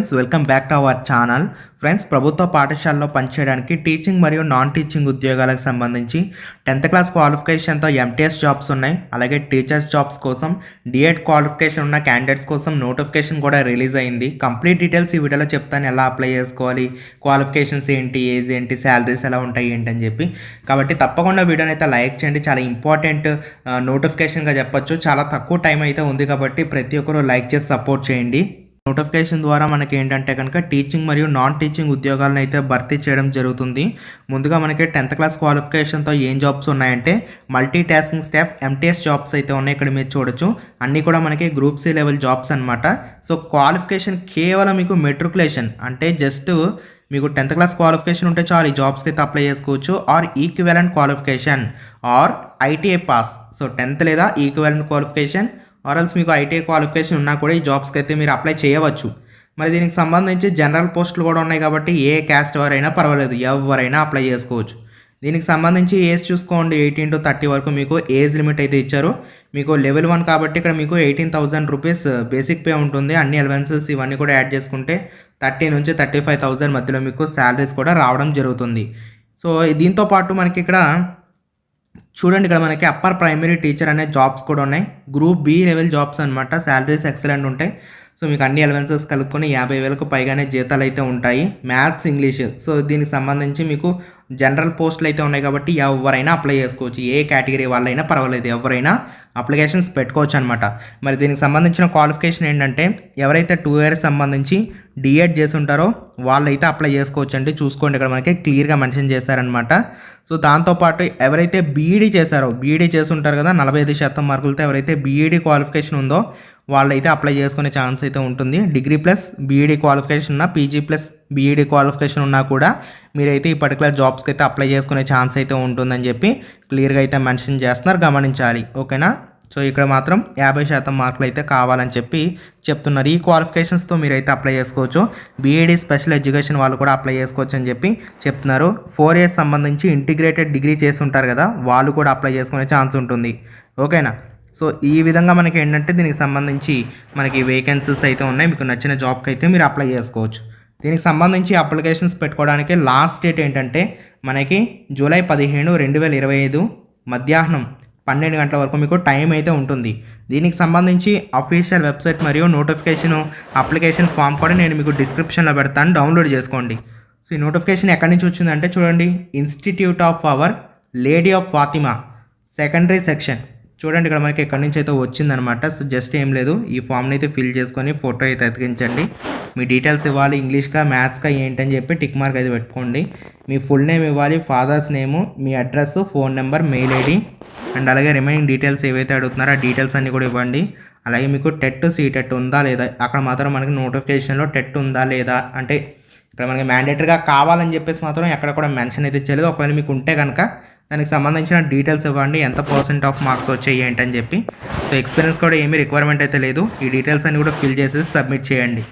Friends welcome back to our channel friends ప్రభుత్వ పాఠశాలలో పనిచేయడానికి టీచింగ్ మరియు నాన్ టీచింగ్ ఉద్యోగాలకు సంబంధించి టెన్త్ క్లాస్ క్వాలిఫికేషన్తో ఎంటీఎస్ జాబ్స్ ఉన్నాయి. అలాగే టీచర్స్ జాబ్స్ కోసం డిఎడ్ క్వాలిఫికేషన్ ఉన్న క్యాండిడేట్స్ కోసం నోటిఫికేషన్ కూడా రిలీజ్ అయింది. కంప్లీట్ డీటెయిల్స్ ఈ వీడియోలో చెప్తాను. ఎలా అప్లై చేసుకోవాలి? క్వాలిఫికేషన్స్ ఏంటి? ఏజ్ ఏంటి? శాలరీస్ ఎలా ఉంటాయి? ఏంటి అని చెప్పి. కాబట్టి తప్పకుండా వీడియోని అయితే లైక్ చేయండి. చాలా ఇంపార్టెంట్ నోటిఫికేషన్గా uh, చెప్పొచ్చు. చాలా తక్కువ టైం అయితే ఉంది కాబట్టి ప్రతి ఒక్కరూ లైక్ చేసి సపోర్ట్ చేయండి. నోటిఫికేషన్ ద్వారా మనకి ఏంటంటే కనుక టీచింగ్ మరియు నాన్ టీచింగ్ ఉద్యోగాలను అయితే భర్తీ చేయడం జరుగుతుంది. ముందుగా మనకి టెన్త్ క్లాస్ క్వాలిఫికేషన్తో ఏం జాబ్స్ ఉన్నాయంటే multi tasking staff MTS jobs అయితే ఉన్నాయి ఇక్కడ మీరు చూడొచ్చు. అన్నీ కూడా మనకి గ్రూప్ సి లెవెల్ జాబ్స్ అనమాట సో క్వాలిఫికేషన్ కేవలం మీకు మెట్రికులేషన్ అంటే జస్ట్ మీకు టెన్త్ క్లాస్ క్వాలిఫికేషన్ ఉంటే చాలు ఈ జాబ్స్కి అయితే అప్లై చేసుకోవచ్చు. Or equivalent qualification or ITI pass. So tenth లేదా ఈక్వెలెంట్ క్వాలిఫికేషన్ ఆర్ఎల్స్ మీకు ఐటీఐ క్వాలిఫికేషన్ ఉన్నా కూడా ఈ జాబ్స్కి అయితే మీరు అప్లై చేయవచ్చు. మరి దీనికి సంబంధించి జనరల్ పోస్టులు కూడా ఉన్నాయి కాబట్టి ఏ క్యాస్ట్ వారైనా పర్వాలేదు ఎవరైనా అప్లై చేసుకోవచ్చు. దీనికి సంబంధించి ఏజ్ చూసుకోండి ఎయిటీన్ టు థర్టీ వరకు మీకు ఏజ్ లిమిట్ అయితే ఇచ్చారు. మీకు లెవెల్ వన్ కాబట్టి ఇక్కడ మీకు eighteen thousand rupees basic pay ఉంటుంది. అన్ని అలవెన్సెస్ ఇవన్నీ కూడా యాడ్ చేసుకుంటే థర్టీ నుంచి థర్టీ ఫైవ్ థౌసండ్ మధ్యలో మీకు శాలరీస్ కూడా రావడం జరుగుతుంది. సో దీంతో పాటు మనకి ఇక్కడ చూడండి ఇక్కడ మనకి అప్పర్ ప్రైమరీ టీచర్ అనే జాబ్స్ కూడా ఉన్నాయి. గ్రూప్ బి లెవెల్ జాబ్స్ అనమాట శాలరీస్ ఎక్సలెంట్ ఉంటాయి. సో మీకు అన్ని అలవెన్సెస్ కలుపుకొని యాభై వేలకు పైగానే జీతాలు అయితే ఉంటాయి. మ్యాథ్స్ ఇంగ్లీష్ సో దీనికి సంబంధించి మీకు జనరల్ పోస్టులు అయితే ఉన్నాయి కాబట్టి ఎవరైనా అప్లై చేసుకోవచ్చు. ఏ కేటగిరీ వాళ్ళైనా పర్వాలేదు. ఎవరైనా అప్లికేషన్స్ పెట్టుకోవచ్చు అనమాట మరి దీనికి సంబంధించిన క్వాలిఫికేషన్ ఏంటంటే ఎవరైతే టూ ఇయర్స్ సంబంధించి డిఎడ్ చేసి ఉంటారో వాళ్ళైతే అప్లై చేసుకోవచ్చు అండి చూసుకోండి ఇక్కడ మనకి క్లియర్గా మెన్షన్ చేశారనమాట సో దాంతోపాటు ఎవరైతే బీఈడీ చేశారో బీఈడీ చేసి ఉంటారు కదా నలభై ఐదు శాతం మార్కులతో ఎవరైతే బీఈడీ క్వాలిఫికేషన్ ఉందో వాళ్ళైతే అప్లై చేసుకునే ఛాన్స్ అయితే ఉంటుంది. Degree plus B Ed qualification ఉన్న PG plus B Ed qualification ఉన్నా కూడా మీరైతే ఈ పర్టికులర్ జాబ్స్కి అయితే అప్లై చేసుకునే ఛాన్స్ అయితే ఉంటుందని చెప్పి క్లియర్గా అయితే మెన్షన్ చేస్తున్నారు. గమనించాలి. ఓకేనా? సో ఇక్కడ మాత్రం యాభై శాతం మార్కులు అయితే కావాలని చెప్పి చెప్తున్నారు. ఈ క్వాలిఫికేషన్స్తో మీరైతే అప్లై చేసుకోవచ్చు. బీఈడీ స్పెషల్ ఎడ్యుకేషన్ వాళ్ళు కూడా అప్లై చేసుకోవచ్చు అని చెప్పి చెప్తున్నారు. ఫోర్ ఇయర్స్ సంబంధించి ఇంటిగ్రేటెడ్ డిగ్రీ చేసి ఉంటారు కదా వాళ్ళు కూడా అప్లై చేసుకునే ఛాన్స్ ఉంటుంది. ఓకేనా సో ఈ విధంగా మనకి ఏంటంటే దీనికి సంబంధించి మనకి వేకెన్సీస్ అయితే ఉన్నాయి. మీకు నచ్చిన జాబ్కి అయితే మీరు అప్లై చేసుకోవచ్చు. దీనికి సంబంధించి అప్లికేషన్స్ పెట్టుకోవడానికి లాస్ట్ డేట్ ఏంటంటే మనకి జూలై పదిహేను రెండు వేల ఇరవై ఐదు మధ్యాహ్నం పన్నెండు గంటల వరకు మీకు టైం అయితే ఉంటుంది. దీనికి సంబంధించి అఫీషియల్ వెబ్సైట్ మరియు నోటిఫికేషన్ అప్లికేషన్ ఫామ్ కూడా నేను మీకు డిస్క్రిప్షన్లో పెడతాను. డౌన్లోడ్ చేసుకోండి. సో ఈ నోటిఫికేషన్ ఎక్కడి నుంచి వచ్చిందంటే చూడండి. Institute of our lady of Fatima secondary section చూడండి ఇక్కడ మనకి ఎక్కడి నుంచి అయితే వచ్చిందనమాట. సో జస్ట్ ఏం లేదు. ఈ ఫామ్ని అయితే ఫిల్ చేసుకొని ఫోటో అయితే అతికించండి మీ డీటెయిల్స్ ఇవ్వాలి. ఇంగ్లీష్గా మ్యాథ్స్గా ఏంటని చెప్పి టిక్ మార్క్ అయితే పెట్టుకోండి. మీ ఫుల్ నేమ్ ఇవ్వాలి. Father's name me address phone number mail ID and అలాగే రిమైనింగ్ డీటెయిల్స్ ఏవైతే అడుగుతున్నారో ఆ డీటెయిల్స్ అన్నీ కూడా ఇవ్వండి. అలాగే మీకు టెట్ సీ టెట్ ఉందా లేదా? అక్కడ మాత్రం మనకి నోటిఫికేషన్లో టెట్ ఉందా లేదా? అంటే ఇక్కడ మనకి మ్యాండేటరీగా కావాలని చెప్పేసి మాత్రం ఎక్కడ కూడా మెన్షన్ అయితే చేయలేదు ఒకవేళ మీకు ఉంటే కనుక దానికి సంబంధించిన డీటెయిల్స్ ఇవ్వండి ఎంత పర్సెంట్ ఆఫ్ మార్క్స్ వచ్చాయి ఏంటని చెప్పి. సో ఎక్స్పీరియన్స్ కూడా ఏమీ రిక్వైర్మెంట్ అయితే లేదు. ఈ డీటెయిల్స్ అన్ని కూడా ఫిల్ చేసేసి సబ్మిట్ చేయండి.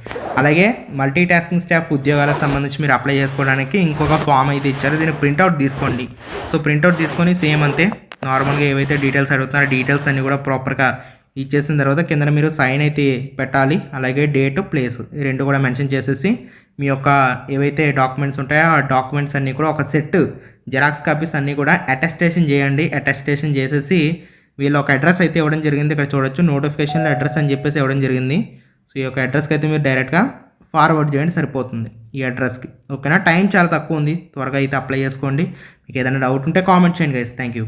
అలాగే మల్టీ టాస్కింగ్ స్టాఫ్ ఉద్యోగాలకు సంబంధించి మీరు అప్లై చేసుకోవడానికి ఇంకొక ఫామ్ అయితే ఇచ్చారు. దీన్ని ప్రింట్అవుట్ తీసుకోండి. సో ప్రింట్అవుట్ తీసుకొని సేమ్ అంతే. నార్మల్గా ఏవైతే డీటెయిల్స్ అడుగుతున్నారో డీటెయిల్స్ అన్ని కూడా ప్రాపర్గా ఇచ్చేసిన తర్వాత కింద మీరు సైన్ అయితే పెట్టాలి. అలాగే డేట్ ప్లేస్ ఈ రెండు కూడా మెన్షన్ చేసేసి మీ యొక్క ఏవైతే డాక్యుమెంట్స్ ఉంటాయో ఆ డాక్యుమెంట్స్ అన్నీ కూడా ఒక సెట్ జెరాక్స్ కాపీస్ అన్నీ కూడా అటెస్టేషన్ చేయండి. అటెస్టేషన్ చేసేసి వీళ్ళ ఒక అడ్రస్ అయితే ఇవ్వడం జరిగింది. ఇక్కడ చూడొచ్చు నోటిఫికేషన్లో అడ్రస్ అని చెప్పేసి ఇవ్వడం జరిగింది. సో ఈ యొక్క అడ్రస్కి అయితే మీరు డైరెక్ట్గా ఫార్వర్డ్ చేయండి సరిపోతుంది ఈ అడ్రస్కి ఓకేనా? టైం చాలా తక్కువ ఉంది. త్వరగా అయితే అప్లై చేసుకోండి. మీకు ఏదైనా డౌట్ ఉంటే కామెంట్ చేయండి గైస్ థ్యాంక్ యూ